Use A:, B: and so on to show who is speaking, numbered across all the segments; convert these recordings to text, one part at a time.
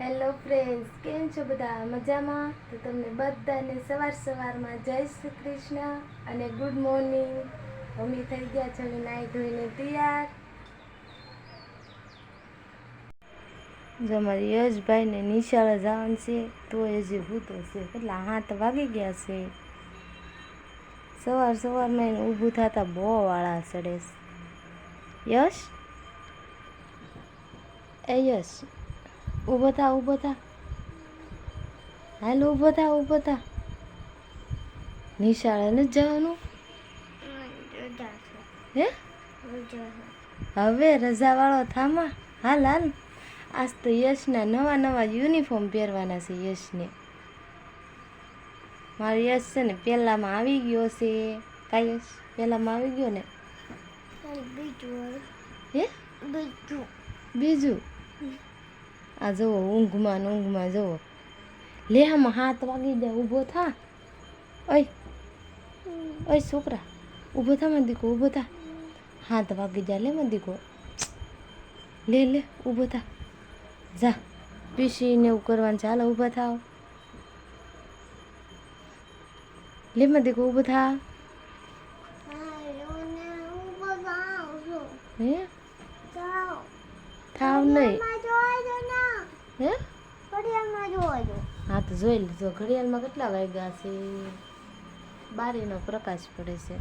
A: Hello friends કેમ છો બધા? મજામાં? તો તમને બધાને સવાર સવારમાં જય શ્રી કૃષ્ણ અને ગુડ મોર્નિંગ મમ્મી થઈ ગયા છે અને નાહી ધોઈને તૈયાર. જો અમારી યશભાઈને નિશાળે જવાનું છે, તો એ જે ભૂતો છે, કેટલા હાથ વાગી ગયા છે. સવાર સવારમાં એને ઊભું થતા બહુ વાળા સડે યશ? એ યશ. ઊભો થા ઊભો થા. હાલ ઊભો થા ઊભો થા. નિશાળે નથી જવાનું? હે? હવે રજાવાળો થામા? હાલ હાલ. આજ તો યશના નવા નવા યુનિફોર્મ પહેરવાના છે યશને. મારો યશ છે ને પહેલામાં આવી ગયો છે. કા યશ? પહેલામાં આવી ગયો ને? હે? બીજું? આ જુઓ ઊંઘમાં ને ઊંઘમાં જુઓ. લે આમાં હાથ વાગી જાય ઊભો થા. ઓય ઓય છોકરા ઊભો થા માં દીકો ઊભો થા. હાથ વાગી જાય લે માં દીકો લે લે ઊભો થા. જા પીસીને એવું કરવાનું ચાલો ઊભા થાવ લે માં દીકો ઊભો થા. હે? થાવ નહીં. હે? હા તો જોઈ લીધો. ઘડિયાળમાં કેટલા વાગ્યા છે? બારીનો પ્રકાશ પડે છે.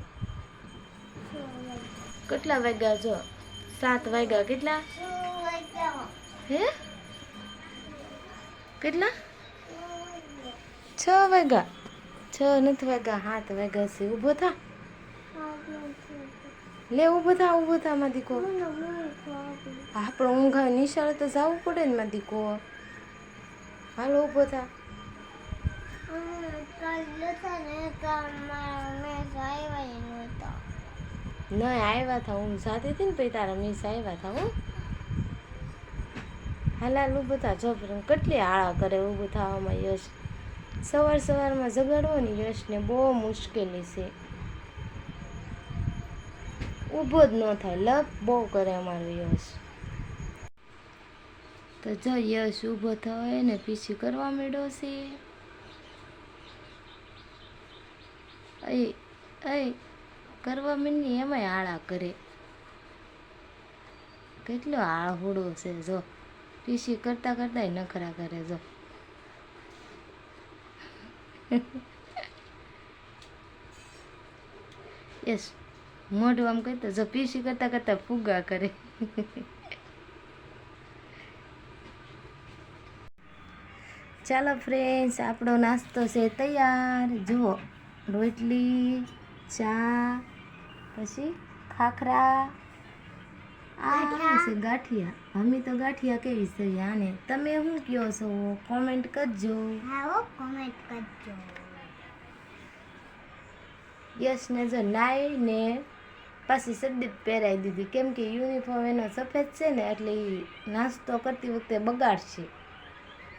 A: કેટલા વાગ્યા જો સાત વાગ્યા કેટલા? હે? કેટલા? છ વાગ્યા. છ નથી વાગ્યા સાત વાગ્યા છે. ઊભો થા. લે ઊભો થા ઊભો થા માં દીકો આપણો. ઊંઘ આવે નિશાળે તો જવું પડે ને માં દીકો હાલો ઊભો થા. નહીં આવ્યા થા હું સાથે હતી ને પછી તારા મિસ આવ્યા થા હું. હાલ હાલ ઊભો થા જો કેટલી આળા કરે ઊભું થવામાં યશ. સવાર સવારમાં જગાડવો ને યશને બહુ મુશ્કેલી છે. ઊભો જ ન થાય. લપ બહુ કરે અમારો યશ. તો જો યશ ઊભો થયો ને પીછું કરવા માંડ્યો છે. એ કરવા માંડી એમાંય આળા કરે. કેટલો આળહુડો છે, જો. પીસી કરતા કરતા નખરા કરે, જો. યસ મોઢું આમ કહેતો જો પીસી કરતા કરતા ફુગા કરે. ચાલો ફ્રેન્ડ્સ આપણો નાસ્તો છે તૈયાર. જુઓ રોટલી ચા પછી ખાખરા. આ છે ગાંઠિયા? અમે તો ગાંઠિયા કેવી છે આને? તમે શું કહો છો? કોમેન્ટ કરજો. યશને જો નાઈ ને પાછી સબ્દી પહેરાવી દીધી. કેમ કે યુનિફોર્મ એનો સફેદ છે ને એટલે એ નાસ્તો કરતી વખતે બગાડશે.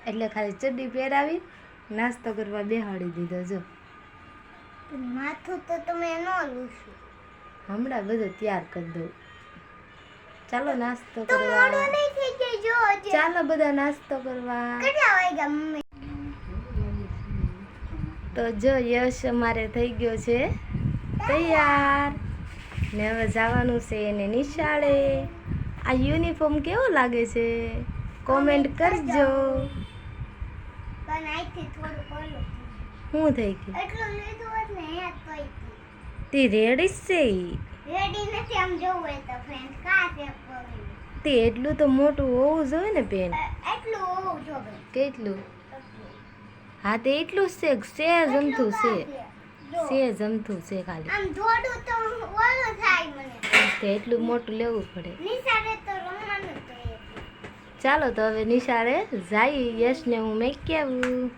A: એટલે ખાલી ચડ્ડી પહેરાવી નાસ્તો કરવા બેહાડી દીધો જો.
B: માથું તો તમે ન લૂછો
A: હમણાં બધું તૈયાર કરી દઉં. ચાલો નાસ્તો કરવા. ચાલો બધા નાસ્તો કરવા. તો જો યશ અમારે થઈ ગયો છે. તૈયાર. ને હવે જવાનું છે એને નિશાળે. આ યુનિફોર્મ કેવો લાગે છે? કોમેન્ટ કરજો. શું થઈ ગયું તે રેડી છે.
B: રેડી નથી આમ જોવું હોય તો ફ્રેન્ડ કા છે
A: તે એટલું તો મોટું હોવું જોઈએ ને બેન.
B: એટલું હોવું જોવે
A: કેટલું? હા તે એટલું જ છે સે જમતું છે? સે જમતું છે ખાલી.
B: આમ થોડું તો ઓલું થાય મને.
A: તે એટલું મોટું લેવું પડે.
B: નિશાળે તો રમવાનું
A: ચાલો તો હવે નિશાળે જાય. યશને હું મેં કેવું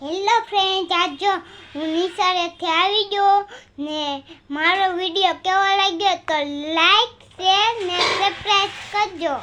B: હેલો ફ્રેન્ડ આજો હું નિશાળેથી આવી ગયો ને મારો વીડિયો કેવો લાગ્યો તો લાઈક શેર ને સબસ્ક્રાઈબ કરજો.